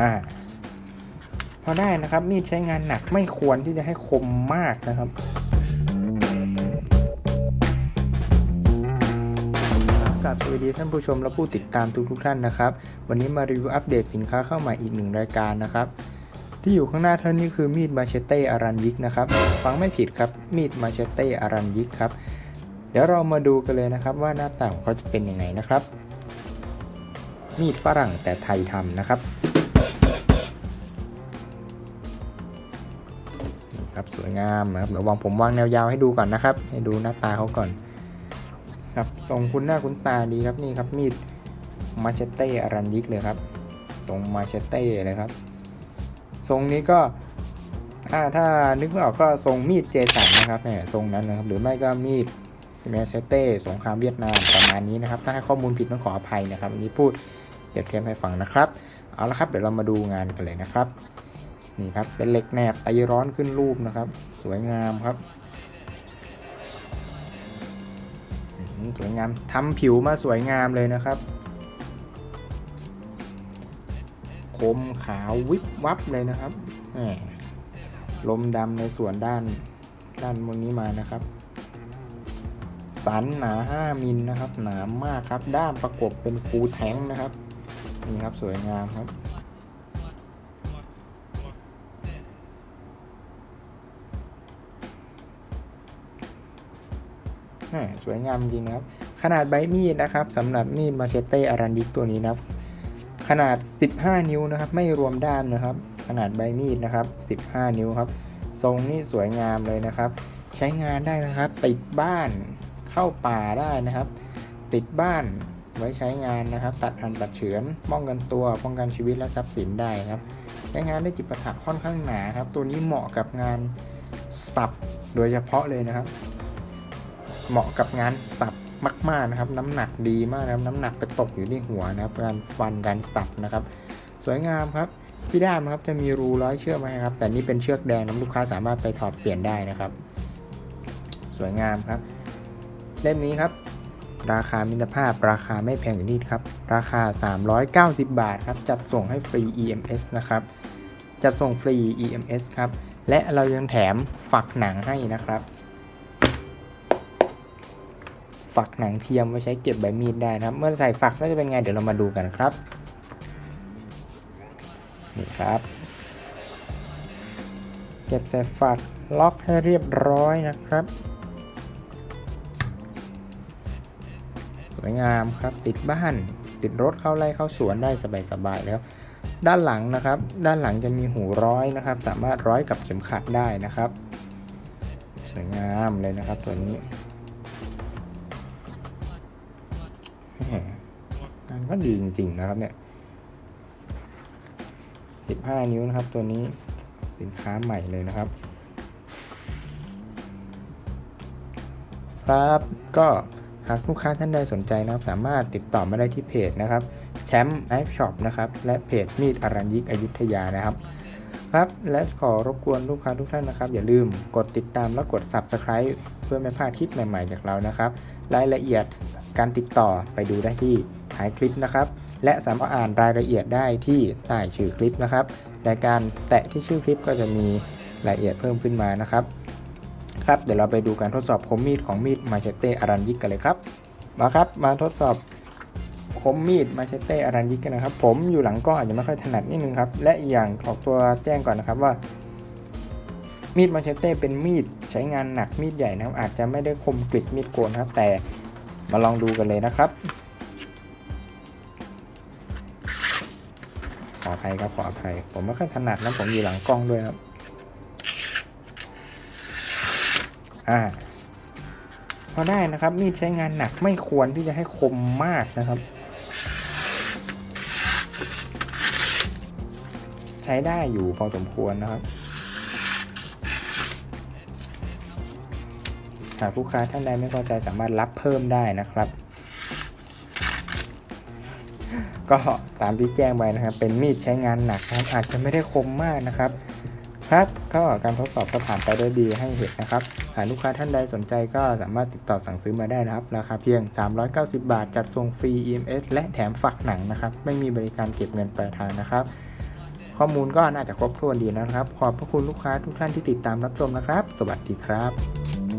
อ่าพอได้นะครับมีดใช้งานหนักไม่ควรที่จะให้คมมากนะครับกับสวัสดีท่านผู้ชมและผู้ติดตามทุกทุกๆท่านนะครับ วันนี้มารีวิวอัปเดตสินค้าเข้าใหม่อีกหนึ่งรายการนะครับ ที่อยู่ข้างหน้าท่านนี่คือมีดมาเชเต้อารันยิกนะครับฟังไม่ผิดครับมีดมาเชเต้อารันยิกครับ เดี๋ยวเรามาดูกันเลยนะครับ ว่าหน้าตาของเขาจะเป็นยังไงนะครับ มีดฝรั่งแต่ไทยทำนะครับ นี่ครับสวยงามนะครับเดี๋ยววางผมวางแนวยาวให้ดูก่อนนะครับ ให้ดูหน้าตาเขาก่อน ครับทรงคุณหน้าคุณตาดีครับนี่ครับมีดมาเชเต้อารันยิกเลยครับทรงมาเชเต้เลยครับ ทรงนี้ก็ถ้าถ้านึกไม่ออกก็ทรงมีดเจสันนะครับเนี่ยทรงนั้นนะครับ หรือไม่ก็มีดมาเชเต้สงครามเวียดนามประมาณนี้นะครับ ถ้าให้ข้อมูลผิดต้องขออภัยนะครับอันนี้พูดเปรียบเทียบให้ฟังนะครับ เอาละครับเดี๋ยวเรามาดูงานกันเลยนะครับ นี่ครับเป็นเหล็กแหนบไตร้อนขึ้นรูปนะครับ สวยงามครับสวยงามทำผิวมาสวยงามเลยนะครับ คมขาววิบวับเลยนะครับแหมลมดำในส่วนด้านด้านบนนี้มานะครับ สันหนา 5 มิลนะครับ หนามากครับ ด้ามประกบเป็นฟูแทงนะครับ นี่ครับสวยงามครับ สวยงามจริงนะครับ ขนาดใบมีดนะครับสำหรับมีดมาเชเต้อารันดิกตัวนี้นะครับ ขนาด 15 นิ้วนะครับ ไม่รวมด้ามนะครับ ขนาดใบมีดนะครับ 15 นิ้วครับ ทรงนี่สวยงามเลยนะครับ ใช้งานได้นะครับ ติดบ้านเข้าป่าได้นะครับ ติดบ้านไว้ใช้งานนะครับ ตัดหันตัดเฉือนป้องกันตัวป้องกันชีวิตและทรัพย์สินได้ครับใช้งานได้จิปาถะค่อนข้างหนาครับ ตัวนี้เหมาะกับงานสับโดยเฉพาะเลยนะครับ เหมาะกับงานสับมาก ๆนะครับ น้ำหนักดีมากนะครับน้ำหนักไปตกอยู่ที่หัวนะครับการฟันการสับนะครับ สวยงามครับที่ด้ามนะครับจะมีรูร้อยเชือกไหมครับ แต่นี่เป็นเชือกแดงนะลูกค้าสามารถไปถอดเปลี่ยนได้นะครับ สวยงามครับ เล่มนี้ครับ ราคามิตรภาพ ราคาไม่แพงอย่างนี้ครับ ราคา 390 บาทครับ จัดส่งให้ฟรี EMS นะครับจัดส่งฟรี EMS ครับ และเรายังแถมฝักหนังให้นะครับ ฝักหนังเทียมไว้ใช้เก็บใบมีดได้นะครับ เมื่อใส่ฝักแล้วจะเป็นไงเดี๋ยวเรามาดูกันครับนี่ครับ เก็บใส่ฝักล็อกให้เรียบร้อยนะครับสวยงามครับติดบ้าน ติดรถเข้าไร่เข้าสวนได้สบายๆแล้ว ด้านหลังนะครับ ด้านหลังจะมีหูร้อยนะครับ สามารถร้อยกับเข็มขัดได้นะครับ สวยงามเลยนะครับตัวนี้ ก็ดีจริงๆนะครับเนี่ย 15 นิ้วนะครับ ตัวนี้สินค้าใหม่เลยนะครับ ครับก็หากลูกค้าท่านใดสนใจนะครับ สามารถติดต่อมาได้ที่เพจนะครับแชมป์ไอฟ์ช็อปนะครับ และเพจมีดอรัญยิกอยุธยานะครับ ครับ และขอรบกวนลูกค้าทุกท่านนะครับ อย่าลืมกดติดตามและกด Subscribe เพื่อไม่พลาดคลิปใหม่ๆจากเรานะครับ รายละเอียด การติดต่อไปดูได้ที่ท้ายคลิปนะครับ และสามารถอ่านรายละเอียดได้ที่ใต้ชื่อคลิปนะครับในการแตะที่ชื่อคลิปก็จะมีรายละเอียดเพิ่มขึ้นมานะครับ ครับเดี๋ยวเราไปดูการทดสอบคมมีดของมีดมาเชเต้อารันยิกกันเลยครับ มาครับมาทดสอบคมมีดมาเชเต้อารันยิกกันนะครับ ผมอยู่หลังกล้องอาจจะไม่ค่อยถนัดนิดนึงครับ และอีกอย่างออกตัวแจ้งก่อนนะครับว่ามีดมาเชเต้เป็นมีดใช้งานหนักมีดใหญ่นะครับ อาจจะไม่ได้คมกริบมีดโกนครับ แต่ มาลองดูกันเลยนะครับ ขออภัยครับขออภัย ผมไม่ค่อยถนัดนะผมอยู่หลังกล้องด้วยครับ อ่าพอได้นะครับมีดใช้งานหนักไม่ควรที่จะให้คมมากนะครับ ใช้ได้อยู่พอสมควรนะครับ หากลูกค้าท่านใดไม่พอใจสามารถรับเพิ่มได้นะครับ ก็ตามที่แจ้งไว้นะครับ เป็นมีดใช้งานหนักครับ อาจจะไม่ได้คมมากนะครับ ครับก็การทดสอบก็ผ่านไปด้วยดีให้เห็นนะครับ หากลูกค้าท่านใดสนใจก็สามารถติดต่อสั่งซื้อมาได้นะครับ ราคาเพียง 390 บาท จัดส่งฟรี EMS และแถมฝักหนังนะครับ ไม่มีบริการเก็บเงินปลายทางนะครับข้อมูลก็น่าจะครบถ้วนดีนะครับ ขอบพระคุณลูกค้าทุกท่านที่ติดตามรับชมนะครับ สวัสดีครับ